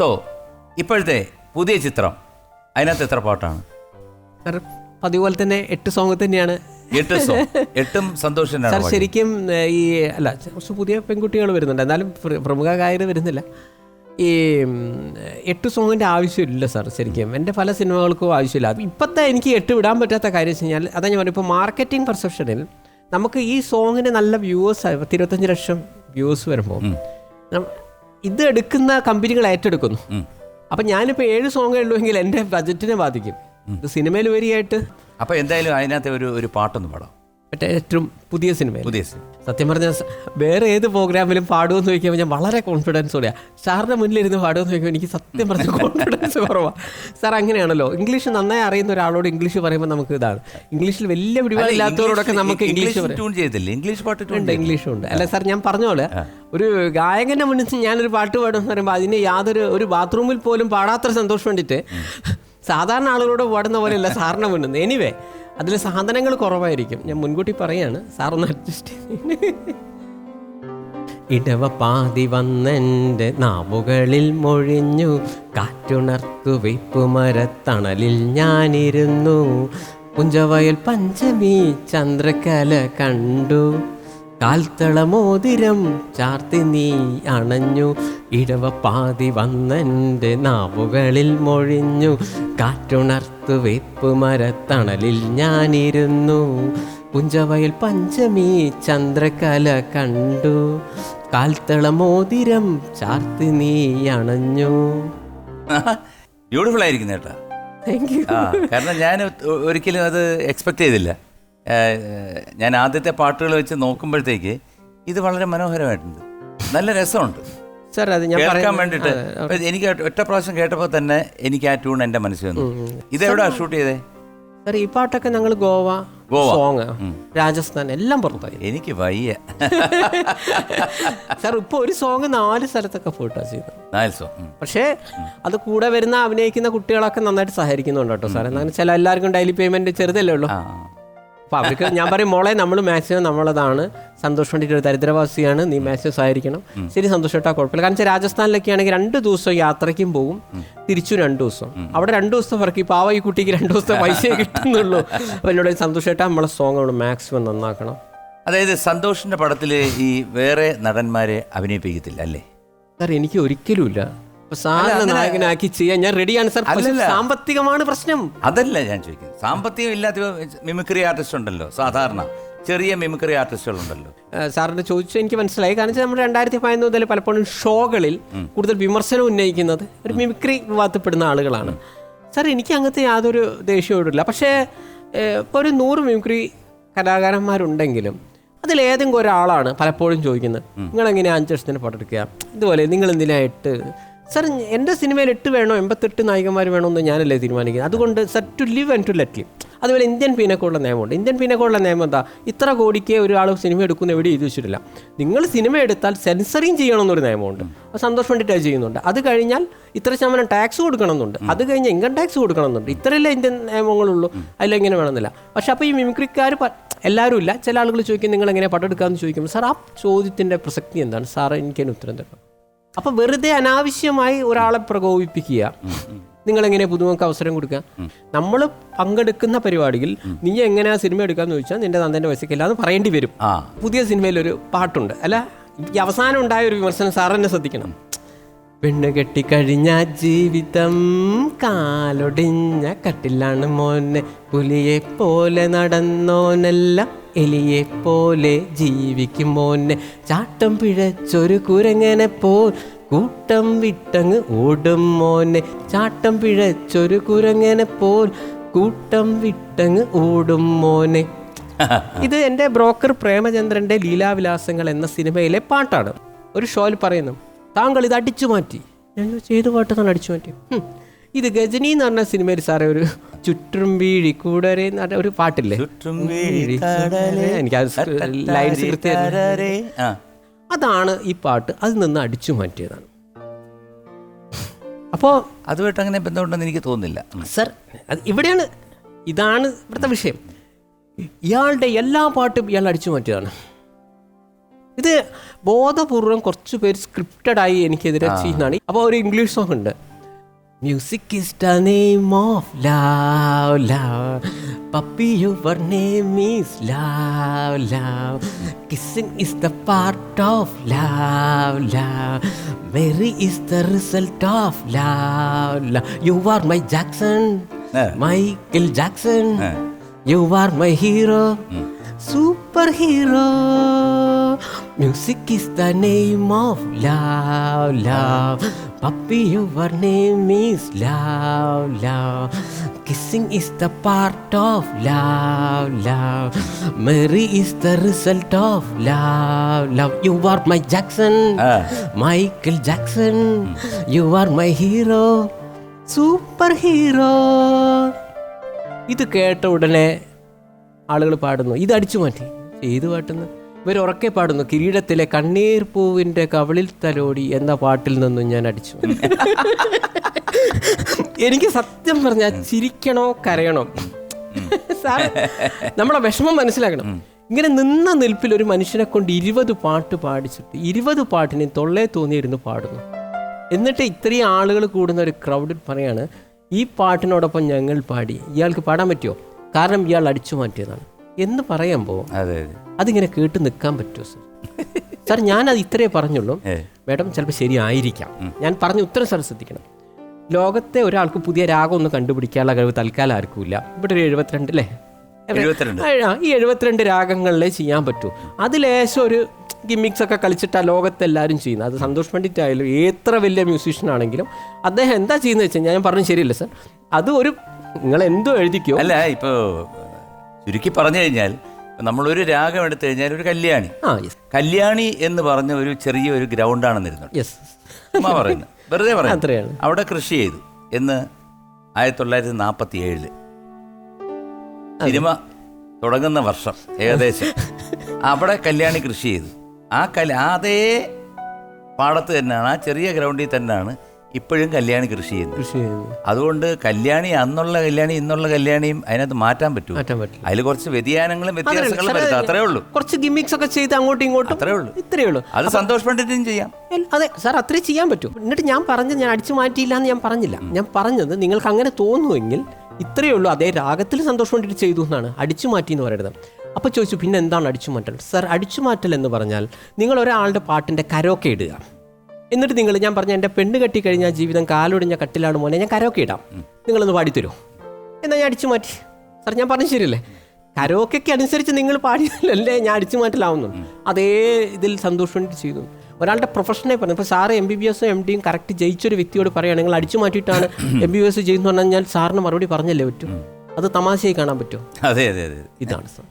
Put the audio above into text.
So ഇപ്പോഴത്തെ പുതിയ ചിത്രം. അതിനകത്ത് എത്ര പാട്ടാണ്? അതുപോലെ തന്നെ എട്ട് സോങ് തന്നെയാണ്. എട്ട് എട്ടും സന്തോഷം ശരിക്കും ഈ അല്ല കുറച്ച് പുതിയ പെൺകുട്ടികൾ വരുന്നുണ്ട്. എന്നാലും പ്ര- പ്രമുഖ ഗായകർ വരുന്നില്ല. ഈ എട്ട് സോങ്ങിന്റെ ആവശ്യമില്ല സാർ ശരിക്കും. എന്റെ പല സിനിമകൾക്കും ആവശ്യമില്ല. ഇപ്പോഴത്തെ എനിക്ക് എട്ട് വിടാൻ പറ്റാത്ത കാര്യം വെച്ച് കഴിഞ്ഞാൽ അതാ ഞാൻ പറഞ്ഞു ഇപ്പോൾ മാർക്കറ്റിംഗ് പെർസെപ്ഷനിൽ നമുക്ക് ഈ സോങ്ങിന് നല്ല വ്യൂവേഴ്സ് പത്തിരുപത്തഞ്ച് ലക്ഷം വ്യൂവേഴ്സ് വരുമ്പോൾ ഇത് എടുക്കുന്ന കമ്പനികൾ ഏറ്റെടുക്കുന്നു. അപ്പം ഞാനിപ്പോൾ ഏഴ് സോങ്ങേ ഉള്ളൂവെങ്കിൽ എന്റെ ബജറ്റിനെ ബാധിക്കും. ഇത് സിനിമയിൽ വരികയായിട്ട് അപ്പൊ എന്തായാലും അതിനകത്ത് ഒരു ഒരു പാട്ടൊന്നും പാടാം. മറ്റേ ഏറ്റവും പുതിയ സിനിമ പുതിയ സിനിമ. സത്യം പറഞ്ഞാൽ വേറെ ഏത് പ്രോഗ്രാമിലും പാടുമെന്ന് ചോദിക്കുമ്പോൾ ഞാൻ വളരെ കോൺഫിഡൻസ് കോൺഫിഡൻസോടെയാണ് സാറിന്റെ മുന്നിലിരുന്ന് പാടുമെന്ന് ചോദിക്കുമ്പോൾ എനിക്ക് സത്യം പറഞ്ഞ കോൺഫിഡൻസ് കുറവാണ് സാർ അങ്ങനെയാണല്ലോ. ഇംഗ്ലീഷ് നന്നായി അറിയുന്ന ഒരാളോട് ഇംഗ്ലീഷ് പറയുമ്പോൾ നമുക്ക് ഇതാണ്. ഇംഗ്ലീഷിൽ വലിയ പിടിപാടില്ലാത്തവരോടൊക്കെ നമുക്ക് ഇംഗ്ലീഷ് ട്യൂൺ ചെയ്തില്ലേ ഇംഗ്ലീഷ് പാട്ട് ഉണ്ട് ഇംഗ്ലീഷും ഉണ്ട്. അല്ല സാർ ഞാൻ പറഞ്ഞ പോലെ ഒരു ഗായകന്റെ മുന്നിൽ ഞാനൊരു പാട്ട് പാടും എന്ന് പറയുമ്പോൾ അതിന് യാതൊരു ഒരു ബാത്റൂമിൽ പോലും പാടാത്തൊരു സന്തോഷം വേണ്ടിയിട്ട് സാധാരണ ആളുകളോട് പാടുന്ന പോലെയല്ല സാറിന് മുന്നിൽ എനിവേ അതിൽ സാധനങ്ങൾ കുറവായിരിക്കും. ഞാൻ മുൻകൂട്ടി പറയാണ് സാറൊന്ന് അഡ്ജസ്റ്റ് ഇടവ പാതി വന്നെന്റെ നാവുകളിൽ മൊഴിഞ്ഞു. കാറ്റുണർത്തു വെയ്പ്പുമരത്തണലിൽ ഞാനിരുന്നു. പുഞ്ചവയൽ പഞ്ചമി ചന്ദ്രകല കണ്ടു. കാൽത്തളമോതിരം ചാർത്തി നീ അണഞ്ഞു. ഇടവ പാതി വന്നെന്റെ നാവുകളിൽ മൊഴിഞ്ഞു. കാറ്റുണർത്തു വെപ്പ് മരത്തണലിൽ ഞാനിരുന്നു. പുഞ്ചവയൽ പഞ്ചമി ചന്ദ്രകല കണ്ടു. കാൽത്തളമോതിരം ചാർത്തി നീ അണഞ്ഞു. ബ്യൂട്ടിഫുൾ ആയിരിക്കുന്നു കേട്ടാ. താങ്ക് യു കാരണം ഞാൻ ഒരിക്കലും അത് എക്സ്പെക്ട് ചെയ്തില്ല. ഞാൻ ആദ്യത്തെ പാട്ടുകൾ വെച്ച് നോക്കുമ്പോഴത്തേക്ക് ഇത് വളരെ മനോഹരമായിട്ടുണ്ട്. നല്ല രസമുണ്ട്. സാർ അത് ഞാൻ കേൾക്കാൻ വേണ്ടിയിട്ട് എനിക്ക് ഒറ്റ പ്രാവശ്യം കേട്ടപ്പോൾ തന്നെ എനിക്ക് ആ ട്യൂൺ എന്റെ മനസ്സിൽ വന്നു. ഇതെവിടാ ഷൂട്ട് ചെയ്തേ? സാർ ഈ പാട്ടൊക്കെ ഞങ്ങൾ ഗോവ. സോങ് രാജസ്ഥാൻ എല്ലാം പുറത്തായി. എനിക്ക് വയ്യ. സാർ ഇപ്പൊ ഒരു സോങ് നാല് സ്ഥലത്തൊക്കെ പോയിട്ടാ ചെയ്തത്. നാല് സോ പക്ഷേ അത് കൂടെ വരുന്ന അഭിനയിക്കുന്ന കുട്ടികളൊക്കെ നന്നായിട്ട് സഹകരിക്കുന്നുണ്ട് കേട്ടോ സാർ എന്നാൽ ചില എല്ലാവർക്കും ഡെയിലി പേയ്മെന്റ് ചെറുതല്ലേ ഉള്ളൂ. അപ്പൊ അവർക്ക് ഞാൻ പറയും മോളെ നമ്മൾ മാക്സിമം നമ്മളതാണ്. സന്തോഷം വേണ്ടിയിട്ട് ഒരു ദരിദ്രവാസിയാണ്. നീ മാക്സിമം സഹായിക്കണം. ശരി സന്തോഷമായിട്ടാ കുഴപ്പമില്ല. കാരണം വെച്ചാൽ രാജസ്ഥാനിലൊക്കെ ആണെങ്കിൽ രണ്ട് ദിവസം യാത്രയ്ക്കും പോകും തിരിച്ചു രണ്ട് ദിവസം. അവിടെ രണ്ട് ദിവസത്തെ വർക്ക് ഇപ്പോൾ പാവ ഈ കുട്ടിക്ക് രണ്ട് ദിവസത്തെ പൈസ കിട്ടുന്നുള്ളൂ. അപ്പോൾ എന്നോട് സന്തോഷമായിട്ടാ നമ്മളെ സോങ് നമ്മൾ മാക്സിമം നന്നാക്കണം. അതായത് സന്തോഷിന്റെ പടത്തിൽ ഈ വേറെ നടന്മാരെ അഭിനയിപ്പിക്കത്തില്ല അല്ലേ? സാർ എനിക്ക് ഒരിക്കലും ഇല്ല അപ്പൊ സാറിനെ നായകനാക്കി ചെയ്യാൻ ഞാൻ റെഡിയാണ് സാർ പക്ഷേ അല്ലല്ല. സാമ്പത്തികമാണ് പ്രശ്നം. അതല്ല ഞാൻ ചോദിക്കുന്നത്. സാമ്പത്തികം ഇല്ലാത്ത മിമിക്രി ആർട്ടിസ്റ്റ് ഉണ്ടല്ലോ സാധാരണ. ചെറിയ മിമിക്രി ആർട്ടിസ്റ്റുകൾ ഉണ്ടല്ലോ സാറിന്റെ ചോദിച്ചു എനിക്ക് മനസ്സിലായി. കാരണം വെച്ചാൽ നമ്മൾ രണ്ടായിരത്തി പതിനൊന്ന് മുതൽ പലപ്പോഴും ഷോകളിൽ കൂടുതൽ വിമർശനം ഉന്നയിക്കുന്നത് ഒരു മിമിക്രി വിവാദപ്പെടുന്ന ആളുകളാണ്. സാർ എനിക്ക് അങ്ങനത്തെ യാതൊരു ദേഷ്യയോടില്ല പക്ഷേ ഇപ്പോൾ ഒരു നൂറ് മിമിക്രി കലാകാരന്മാരുണ്ടെങ്കിലും അതിൽ ഏതെങ്കിലും ഒരാളാണ് പലപ്പോഴും ചോദിക്കുന്നത്. നിങ്ങൾ എങ്ങനെയാണ് അഞ്ച് വർഷത്തിന് പടെടുക്കുക ഇതുപോലെ നിങ്ങൾ എന്തിനാ എട്ട് സാർ എന്റെ സിനിമയിൽ എട്ട് വേണോ എൺപത്തെട്ട് നായികന്മാർ വേണോ എന്ന് ഞാനല്ലേ തീരുമാനിക്കുന്നത്. അതുകൊണ്ട് sir to live and to let live അതുപോലെ ഇന്ത്യൻ പീനക്കോടുള്ള നിയമമുണ്ട്. ഇന്ത്യൻ പീനക്കോടുള്ള നിയമം എന്താ? ഇത്ര കോടിക്ക് ഒരാൾ സിനിമ എടുക്കുന്ന എവിടെ എഴുതി വെച്ചിട്ടില്ല. നിങ്ങൾ സിനിമ എടുത്താൽ സെൻസറിങ് ചെയ്യണമെന്നൊരു നിയമമുണ്ട്. അത് സന്തോഷം അത് ചെയ്യുന്നുണ്ട്. അത് കഴിഞ്ഞാൽ ഇത്ര ശതമാനം ടാക്സ് കൊടുക്കണമെന്നുണ്ട്. അത് കഴിഞ്ഞാൽ ഇൻകം ടാക്സ് കൊടുക്കണമെന്നുണ്ട്. ഇത്രയല്ലേ ഇന്ത്യൻ നിയമങ്ങളുള്ളൂ. അതിലെങ്ങനെ വേണമെന്നില്ല. പക്ഷേ അപ്പോൾ ഈ മിമിക്രിക്കാർ എല്ലാവരും ഇല്ല. ചില ആളുകൾ ചോദിക്കും നിങ്ങൾ എങ്ങനെ പടെടുക്കാമെന്ന് ചോദിക്കുമ്പോൾ സാർ ആ ചോദ്യത്തിന്റെ പ്രസക്തി എന്താണ്? സാർ എനിക്കതിന് ഉത്തരം തരണം. അപ്പൊ വെറുതെ അനാവശ്യമായി ഒരാളെ പ്രകോപിപ്പിക്കുക. നിങ്ങൾ എങ്ങനെ പുതുമുഖക്ക് അവസരം കൊടുക്കുക? നമ്മൾ പങ്കെടുക്കുന്ന പരിപാടിയിൽ നീ എങ്ങനെയാ സിനിമ എടുക്കാന്ന് ചോദിച്ചാൽ നിന്റെ നന്ദന്റെ വയസ്സിക്കില്ല എന്ന് പറയേണ്ടി വരും. ആ. പുതിയ സിനിമയിൽ ഒരു പാട്ടുണ്ട്. അല്ല ഈ അവസാനം ഉണ്ടായ ഒരു വിമർശനം സാർ തന്നെ ശ്രദ്ധിക്കണം. പെണ്ണ് കെട്ടിക്കഴിഞ്ഞ ജീവിതം കാലൊടിഞ്ഞ കട്ടിലാണ് മോനെ. പുലിയെ പോലെ നടന്നോനെല്ലാം എലിയെ പോലെ ജീവിക്കും മോനെ. ചാട്ടം പിഴച്ചൊരു കുരങ്ങനെ പോൽ കൂട്ടം വിട്ടങ്ങ് ഓടും മോനെ. ചാട്ടം പിഴച്ചൊരു കുരങ്ങനെ പോൽ കൂട്ടം വിട്ടങ്ങ് ഓടും മോനെ. ഇത് എന്റെ ബ്രോക്കർ പ്രേമചന്ദ്രന്റെ ലീലാവിലാസങ്ങൾ എന്ന സിനിമയിലെ പാട്ടാണ്. ഒരു ഷോയിൽ പറയുന്നു താങ്കൾ ഇത് അടിച്ചു മാറ്റി. ഞാൻ ചെയ്തു പാട്ടത്താണ് അടിച്ചു മാറ്റി. ഇത് ഗജനി എന്ന് പറഞ്ഞ സിനിമയിൽ സാറേ ഒരു ചുറ്റും വീഴി കൂടരെ എന്ന് പറഞ്ഞ ഒരു പാട്ടില്ലേ? എനിക്ക് ലൈൻസ് കൃത്യം. അതാണ് ഈ പാട്ട്. അതിൽ നിന്ന് അടിച്ചു മാറ്റിയതാണ്. അപ്പോൾ അതുമായിട്ട് അങ്ങനെ ബന്ധമുണ്ടെന്ന് എനിക്ക് തോന്നുന്നില്ല. സർ അത് ഇവിടെയാണ്. ഇതാണ് ഇവിടുത്തെ വിഷയം. ഇയാളുടെ എല്ലാ പാട്ടും ഇയാൾ അടിച്ചു മാറ്റിയതാണ്. ഇത് ബോധപൂർവം കുറച്ച് പേര് സ്ക്രിപ്റ്റഡ് ആയി എനിക്കെതിരെ ചെയ്യുന്നതാണ്. അപ്പോൾ ഒരു ഇംഗ്ലീഷ് സോങ് ഉണ്ട്. Music is the name of love love puppy your name is love love kissing is the part of love love merry is the result of love love you are my Jackson Michael Jackson you are my hero super hero music is the name of love love puppy your name is love love kissing is the part of love love merry is the result of love love you are my Jackson Michael Jackson you are my hero super hero ഇത് കേട്ട ഉടനെ ആളുകൾ പാടുന്നു. ഇത് അടിച്ചു മാറ്റി. ഏത് പാട്ടുന്നു? ഇവർ ഉറക്കെ പാടുന്നു. കിരീടത്തിലെ കണ്ണീർ പൂവിന്റെ കവളിൽ തലോടി എന്ന പാട്ടിൽ നിന്നും ഞാൻ അടിച്ചു. എനിക്ക് സത്യം പറഞ്ഞാൽ ചിരിക്കണോ കരയണോ? സാർ നമ്മളെ വിഷമം മനസ്സിലാക്കണം. ഇങ്ങനെ നിന്ന നിൽപ്പിൽ ഒരു മനുഷ്യനെ കൊണ്ട് ഇരുപത് പാട്ട് പാടിച്ചിട്ട് ഇരുപത് പാട്ടിനെ തൊള്ളേ തോന്നിയിരുന്ന് പാടുന്നു. എന്നിട്ട് ഇത്രയും ആളുകൾ കൂടുന്ന ഒരു ക്രൗഡിൽ പറയാണ് ഈ പാട്ടിനോടൊപ്പം ഞങ്ങൾ പാടി. ഇയാൾക്ക് പാടാൻ പറ്റുമോ? കാരണം ഇയാൾ അടിച്ചു മാറ്റിയതാണ്. എന്ന് പറയുമ്പോൾ അതെ അതെ. അതിങ്ങനെ കേട്ട് നിൽക്കാൻ പറ്റുമോ സർ സാർ ഞാനത് ഇത്രേ പറഞ്ഞുള്ളൂ. മേഡം ചിലപ്പോൾ ശരിയായിരിക്കാം. ഞാൻ പറഞ്ഞ ഉത്തരം സാർ ശ്രദ്ധിക്കണം. ലോകത്തെ ഒരാൾക്ക് പുതിയ രാഗം ഒന്ന് കണ്ടുപിടിക്കാനുള്ള കഴിവ് തൽക്കാലം ആർക്കുമില്ല ഇവിടെ ഒരു എഴുപത്തിരണ്ട് അല്ലേ ഈ എഴുപത്തിരണ്ട് രാഗങ്ങളിലേ ചെയ്യാൻ പറ്റൂ. അതിലേശം ഒരു ഗിമ്മിക്സ് ഒക്കെ കളിച്ചിട്ടാ ലോകത്തെല്ലാവരും ചെയ്യുന്നത്. അത് സന്തോഷ് പണ്ഡിറ്റ് ആയാലും എത്ര വലിയ മ്യൂസീഷ്യൻ ആണെങ്കിലും അദ്ദേഹം എന്താ ചെയ്യുന്നത് വെച്ചാൽ ഞാൻ പറഞ്ഞു ശരിയല്ല സർ അത് ഒരു നിങ്ങൾ എന്തോ എഴുതിക്കോ? അല്ല ഇപ്പോ ചുരുക്കി പറഞ്ഞു കഴിഞ്ഞാൽ നമ്മളൊരു രാഗം എടുത്തു കഴിഞ്ഞാൽ ഒരു കല്യാണി. കല്യാണി എന്ന് പറഞ്ഞ ഒരു ചെറിയ ഒരു യെസ് ചുമ്മാ പറയുന്നു. വെറുതെ പറയുന്നു. അവിടെ കൃഷി ചെയ്തു എന്ന് ആയിരത്തി തൊള്ളായിരത്തി നാൽപ്പത്തി ഏഴിൽ സിനിമ തുടങ്ങുന്ന വർഷം ഏകദേശം. അവിടെ കല്യാണി കൃഷി ചെയ്തു. ആ കല അതേ പാടത്ത് തന്നെയാണ് ആ ചെറിയ ഗ്രൗണ്ടിൽ തന്നെയാണ് ഇപ്പോഴും കല്യാണി കൃഷി ചെയ്യുന്നു. അതുകൊണ്ട് കല്യാണി അന്നുള്ള കല്യാണി ഇന്നുള്ള കല്യാണിയും അതിനകത്ത് മാറ്റാൻ പറ്റും മാറ്റാൻ പറ്റില്ല. അതിൽ കുറച്ച് വ്യതിയാനങ്ങളും വ്യത്യാസങ്ങളും വരുത്താം. അത്രേ ഉള്ളൂ. കുറച്ച് ഗിമിക്സ് ഒക്കെ ചെയ്ത് അങ്ങോട്ടും ഇങ്ങോട്ടും അത്രേ ഉള്ളൂ. ഇത്രേ ഉള്ളൂ. അത് സന്തോഷ് പണ്ഡിറ്റിനും ചെയ്യാം. എൽ- അതെ സാർ അത്രേ ചെയ്യാൻ പറ്റും. എന്നിട്ട് ഞാൻ പറഞ്ഞത് ഞാൻ അടിച്ചു മാറ്റിയില്ല എന്ന് ഞാൻ പറഞ്ഞില്ല. ഞാൻ പറഞ്ഞത് നിങ്ങൾക്ക് അങ്ങനെ തോന്നുമെങ്കിൽ ഇത്രേ ഉള്ളൂ. അതേ രാഗത്തിൽ സന്തോഷം കൊണ്ടിട്ട് ചെയ്തു എന്നാണ്. അടിച്ചു മാറ്റി എന്ന് പറയുന്നത്. അപ്പോൾ ചോദിച്ചു പിന്നെ എന്താണ് അടിച്ചു മാറ്റൽ? സാർ അടിച്ചു മാറ്റൽ എന്ന് പറഞ്ഞാൽ നിങ്ങൾ ഒരാളുടെ പാട്ടിന്റെ കരോക്കെ ഇടുക. എന്നിട്ട് നിങ്ങൾ ഞാൻ പറഞ്ഞ എന്റെ പെണ്ണ് കെട്ടി കഴിഞ്ഞാൽ ജീവിതം കാലൊടിഞ്ഞ കട്ടിലാണ് മോനെ ഞാൻ കരോക്കെ ഇടാം. നിങ്ങളൊന്ന് പാടിത്തരുമോ? എന്നാൽ ഞാൻ അടിച്ചു മാറ്റി. സാർ ഞാൻ പറഞ്ഞു ശരിയല്ലേ? കരോക്കൊക്കെ അനുസരിച്ച് നിങ്ങൾ പാടിയല്ലേ ഞാൻ അടിച്ചു മാറ്റലാവുന്നു. അതേ ഇതിൽ സന്തോഷം ചെയ്തു. ഒരാളുടെ പ്രൊഫഷനെ പറഞ്ഞു ഇപ്പോൾ സാറ് എം ബി ബി എസും എം ഡിയും കറക്റ്റ് ജയിച്ചൊരു വ്യക്തിയോട് പറയുകയാണ് നിങ്ങൾ അടിച്ചു മാറ്റിയിട്ടാണ് എം ബി ബി എസ് ചെയ്യുന്നു പറഞ്ഞാൽ സാറിന് മറുപടി പറഞ്ഞല്ലേ പറ്റും? അത് തമാശയായി കാണാൻ പറ്റുമോ? അതെ അതെ അതെ ഇതാണ് സാർ